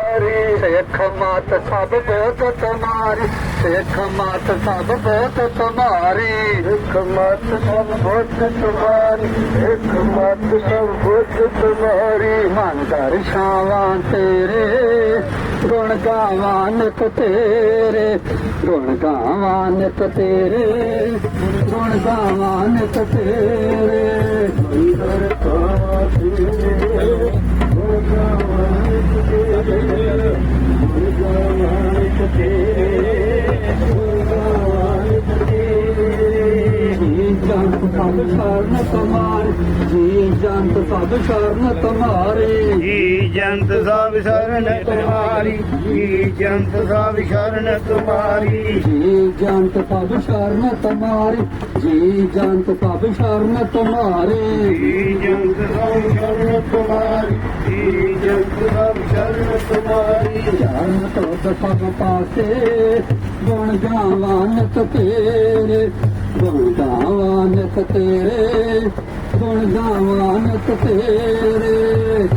ماريک مت سڀ وتماريک مت سبق تماري هڪ مت سبت تاري هڪ مت سبت تاري مان ڪر شام تي گڻگان مانت تيري گڻگان مانت تيري گڻگان مانت تي ਸਭ ਸ਼ਰਨ ਤੁਮਾਰੇ ਜੀ ਜੰਤ ਸਭ ਸ਼ਰਨ ਤੁਮਾਰੇ ਜੀ ਜੰਤ ਸਭ ਸ਼ਰਨ ਤੁਮਾਰੀ ਜੀ ਜੰਤ ਸਭ ਸ਼ਰਨ ਤੁਮਾਰੀ ਜੀ ਜੰਤ ਸਭ ਸ਼ਰਨ ਤੁਮਾਰੀ। ਜੀ ਜੰਤ ਸਭ ਸ਼ਰਨ ਤੁਮਾਰੇ ਜੀ ਜੰਤ ਸਭ ਸ਼ਰਨ ਤੁਮਾਰੀ ਜੀ ਜੰਤ ਸਭ ਸ਼ਰਨ ਤੁਮਾਰੀ ਤੋਂ ਸਭ ਪਾਸੇ ਗੁਣ ਗਾਵਾਂ ਨਿਤ ਤੇਰੇ ਗੁਣ ਗਾਵਾਂ ਨਿਤ ਤੇਰੇ, ਗੁਣ ਗਾਵਾਂ ਨਿਤ ਤੇਰੇ।